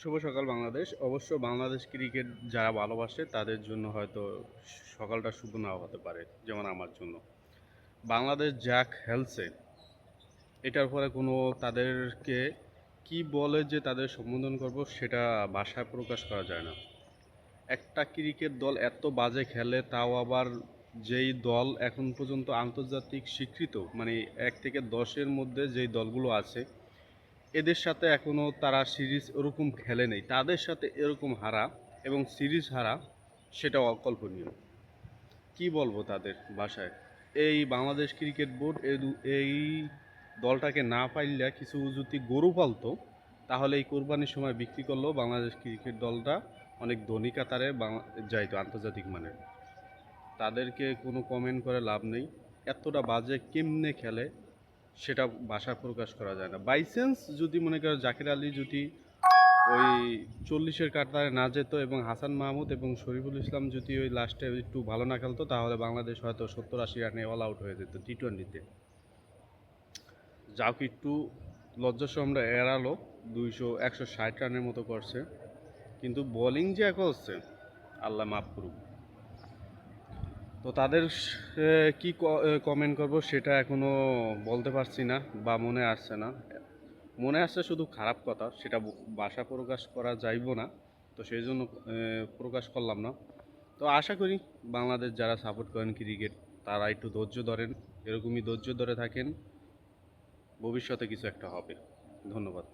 শুভ সকাল বাংলাদেশ। অবশ্য বাংলাদেশ ক্রিকেট যারা ভালোবাসে, তাদের জন্য হয়তো সকালটা শুভ নাও হতে পারে, যেমন আমার জন্য। বাংলাদেশ যা খেলছে এটার পরে কোনো তাদেরকে কি বলে যে তাদের সম্বোধন করব, সেটা ভাষায় প্রকাশ করা যায় না। একটা ক্রিকেট দল এত বাজে খেলে, তাও আবার যেই দল এখন পর্যন্ত আন্তর্জাতিক স্বীকৃত মানে এক থেকে দশের মধ্যে যেই দলগুলো আছে এদের সাথে এখনও তারা সিরিজ ওরকম খেলে নেই। তাদের সাথে এরকম হারা এবং সিরিজ হারা সেটা অকল্পনীয়। কি বলব তাদের ভাষায়? এই বাংলাদেশ ক্রিকেট বোর্ড এই দলটাকে না পাইলে কিছু যদি গরু পালতো, তাহলে এই কোরবানির সময় বিক্রি করলেও বাংলাদেশ ক্রিকেট দলটা অনেক ধনী কাতারে যাইতো আন্তর্জাতিক মানের। তাদেরকে কোনো কমেন্ট করে লাভ নেই। এতটা বাজে কেমনে খেলে? সেটা ভাষা প্রকাশ করা যায় না। বাই চান্স যদি মনে করো জাকির আলী যদি ওই চল্লিশের কাতারে না যেত এবং হাসান মাহমুদ এবং শরীফুল ইসলাম যদি ওই লাস্টে একটু ভালো না খেলতো, তাহলে বাংলাদেশ হয়তো সত্তর আশি রানে অল আউট হয়ে যেত টি টোয়েন্টিতে যাও কি একটু লজ্জাসহ আমরা এড়ালো। দুইশো, একশো ষাট রানের মতো করছে। কিন্তু বোলিং যে করছে আল্লাহ মাফ করুক। তো তাদের কি কমেন্ট করব সেটা এখনও বলতে পারছি না বা মনে আসছে না। মনে আসছে শুধু খারাপ কথা, সেটা ব- ভাষা প্রকাশ করা যাইব না। তো সেই জন্য প্রকাশ করলাম না। তো আশা করি বাংলাদেশ যারা সাপোর্ট করেন ক্রিকেট তারা একটু ধৈর্য ধরেন। এরকমই ধৈর্য ধরে থাকেন, ভবিষ্যতে কিছু একটা হবে। ধন্যবাদ।